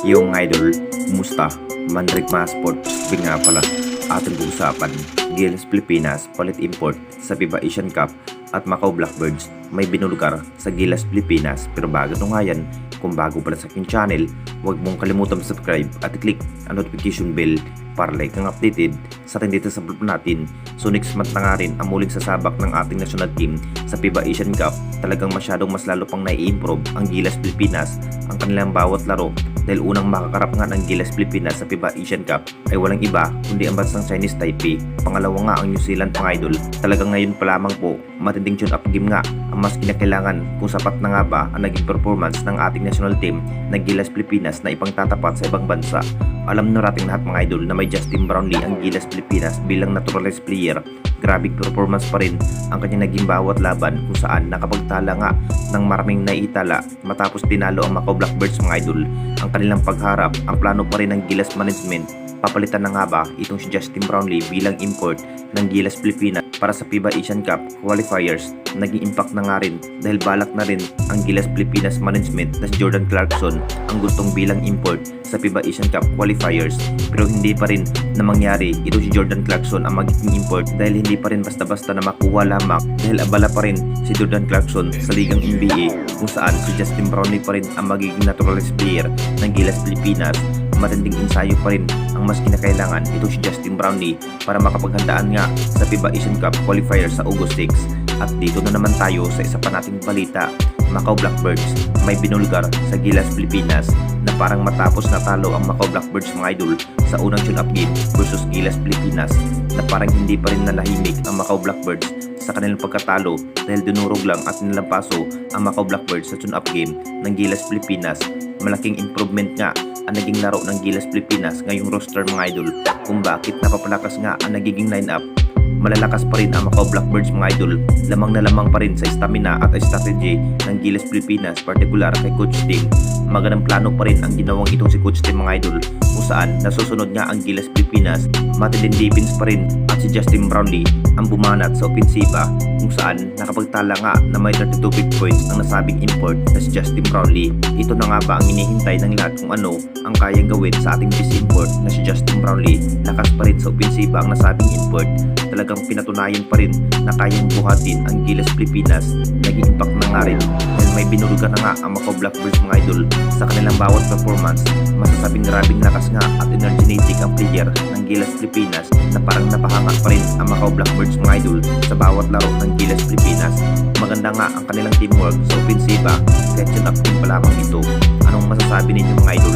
Yung idol, kumusta? Manrik Masport, Big nga pala. Ating pag-usapan, Giles Pilipinas, palit import sa FIBA Asian Cup at Macau Blackbirds may binulugar sa Gilas Pilipinas pero bago ito nga yan, kung bago pala sa aking channel, huwag mong kalimutan subscribe at click ang notification bell para like kang updated sa atin dito sa vlog natin. So next month na nga rin ang muling sasabak ng ating national team sa FIBA Asian Cup. Talagang masyadong mas lalo pang nai-improve ang Gilas Pilipinas ang kanilang bawat laro dahil unang makakarap nga ng Gilas Pilipinas sa FIBA Asian Cup ay walang iba kundi ang bansang Chinese Taipei. Pangalawa nga ang New Zealand pang idol. Talagang ngayon pa lamang po, matinding tune up game nga ang mas kinakailangan kung sapat na nga ba ang naging performance ng ating national team na Gilas Pilipinas na ipangtatapat sa ibang bansa. Alam na nating lahat mga idol na may Justin Brownlee ang Gilas Pilipinas bilang naturalized player. Grabing performance pa rin ang kanyang naging bawat laban kung saan nakapagtala nga ng maraming naitala matapos tinalo ang Macau Blackbirds mga idol. Ang kanilang pagharap, ang plano pa rin ng Gilas Management Papalitan na nga ba itong si Justin Brownlee bilang import ng Gilas Pilipinas para sa FIBA Asian Cup qualifiers? Naging impact na nga rin dahil balak na rin ang Gilas Pilipinas Management na si Jordan Clarkson ang gustong bilang import sa FIBA Asian Cup qualifiers pero hindi pa rin na mangyari ito si Jordan Clarkson ang magiging import dahil hindi pa rin basta-basta na makuha lamang dahil abala pa rin si Jordan Clarkson sa ligang NBA kung saan si Justin Brownlee pa rin ang magiging naturalized player ng Gilas Pilipinas matinding ensayo pa rin ang mas kinakailangan ito si Justin Brownlee para makapaghandaan nga sa FIBA Asian Cup qualifier sa August 6. At dito na naman tayo sa isa pa nating balita, Macau Blackbirds may binulgar sa Gilas Pilipinas na parang matapos natalo ang Macau Blackbirds mga idol sa unang tune-up game versus Gilas Pilipinas na parang hindi pa rin nalahimik ang Macau Blackbirds sa kanilang pagkatalo dahil dinurog lang at nilampaso ang Macau Blackbirds sa tune-up game ng Gilas Pilipinas. Malaking improvement nga ang naging laro ng Gilas Pilipinas ngayong roster mga idol kung bakit napapalakas nga ang nagiging lineup malalakas pa rin ang Macau Blackbirds mga idol. Lamang na lamang pa rin sa stamina at strategy ng Gilas Pilipinas partikular kay Coach Tim. Magandang plano pa rin ang ginawang itong si Coach Tim mga idol kung saan nasusunod nga ang Gilas Pilipinas matinding defense pa rin at si Justin Brownlee ang bumanat sa opensiba kung saan nakapagtala nga na may 32 big points ang nasabing import na si Justin Brownlee. Ito na nga ba ang hinihintay ng lahat kung ano ang kayang gawin sa ating base import na si Justin Brownlee? Lakas pa rin sa opensiba ang nasabing import talagang pinatunayan pa rin na kayang buhatin ang Gilas Pilipinas. Naging impact na nga rin dahil may binulugan na nga ang Macau Blackbirds mga idol sa kanilang bawat performance. Masasabing grabing lakas nga at energetic ang player ng Gilas Pilipinas na parang napahanga pa rin ang Macau Blackbirds mga idol sa bawat laro ng Gilas Pilipinas. Maganda nga ang kanilang teamwork sa opensiba yun up team pa lamang ito. Anong masasabi ninyo mga idol?